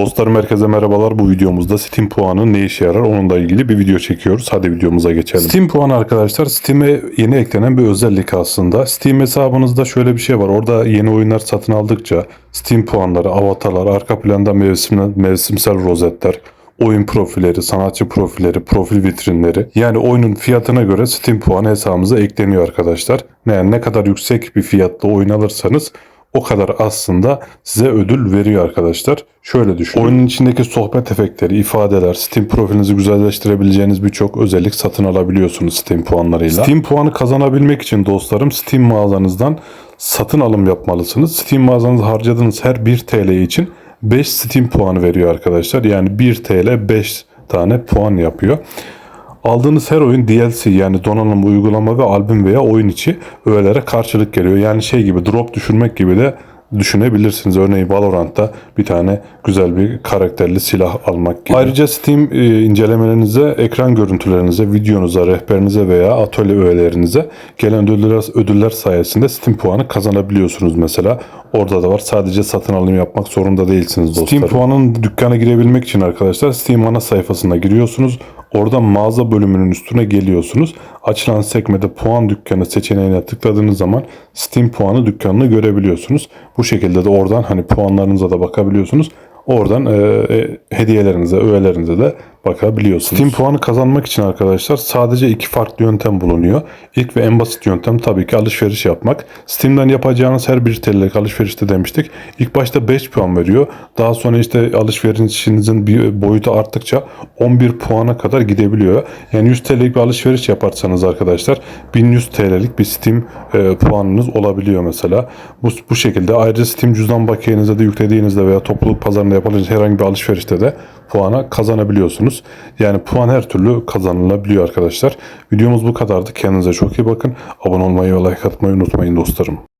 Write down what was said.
Dostlarım herkese merhabalar. Bu videomuzda Steam puanı ne işe yarar onunla ilgili bir video çekiyoruz. Hadi videomuza geçelim. Steam puanı arkadaşlar Steam'e yeni eklenen bir özellik aslında. Steam hesabınızda şöyle bir şey var. Orada yeni oyunlar satın aldıkça Steam puanları, avatarlar, arka planda mevsim, mevsimsel rozetler, oyun profilleri, sanatçı profilleri, profil vitrinleri. Yani oyunun fiyatına göre Steam puanı hesabımıza ekleniyor arkadaşlar. Yani ne kadar yüksek bir fiyatla oyun alırsanız o kadar aslında size ödül veriyor arkadaşlar. Şöyle düşünün. Oyunun içindeki sohbet efektleri, ifadeler, Steam profilinizi güzelleştirebileceğiniz birçok özellik satın alabiliyorsunuz Steam puanlarıyla. Steam puanı kazanabilmek için dostlarım Steam mağazanızdan satın alım yapmalısınız. Steam mağazanızda harcadığınız her 1 TL için 5 Steam puanı veriyor arkadaşlar. Yani 1 TL 5 tane puan yapıyor. Aldığınız her oyun DLC yani donanım, uygulama ve albüm veya oyun içi öğelere karşılık geliyor. Yani şey gibi drop düşürmek gibi de düşünebilirsiniz. Örneğin Valorant'ta bir tane güzel bir karakterli silah almak gibi. Ayrıca Steam e, incelemelerinize, ekran görüntülerinize, videonuza, rehberinize veya atölye öğelerinize gelen ödüller, ödüller sayesinde Steam puanı kazanabiliyorsunuz mesela. Orada da var. Sadece satın alım yapmak zorunda değilsiniz dostlar. Steam puanın dükkana girebilmek için arkadaşlar Steam ana sayfasına giriyorsunuz. Oradan mağaza bölümünün üstüne geliyorsunuz. Açılan sekmede puan dükkanı seçeneğine tıkladığınız zaman Steam puanı dükkanını görebiliyorsunuz. Bu şekilde de oradan hani puanlarınıza da bakabiliyorsunuz. Oradan e, e, hediyelerinize, öğelerinize de bakabiliyorsunuz. Steam puanı kazanmak için arkadaşlar sadece iki farklı yöntem bulunuyor. İlk ve en basit yöntem tabii ki alışveriş yapmak. Steam'den yapacağınız her bir TL'lik alışverişte demiştik. İlk başta 5 puan veriyor. Daha sonra işte alışverişinizin bir boyutu arttıkça 11 puana kadar gidebiliyor. Yani 100 TL'lik bir alışveriş yaparsanız arkadaşlar 1100 TL'lik bir Steam e, puanınız olabiliyor mesela. Bu, bu şekilde ayrıca Steam cüzdan bakiyenize de yüklediğinizde veya topluluk pazarında yapılacak herhangi bir alışverişte de puana kazanabiliyorsunuz. Yani puan her türlü kazanılabiliyor arkadaşlar. Videomuz bu kadardı. Kendinize çok iyi bakın. Abone olmayı ve like atmayı unutmayın dostlarım.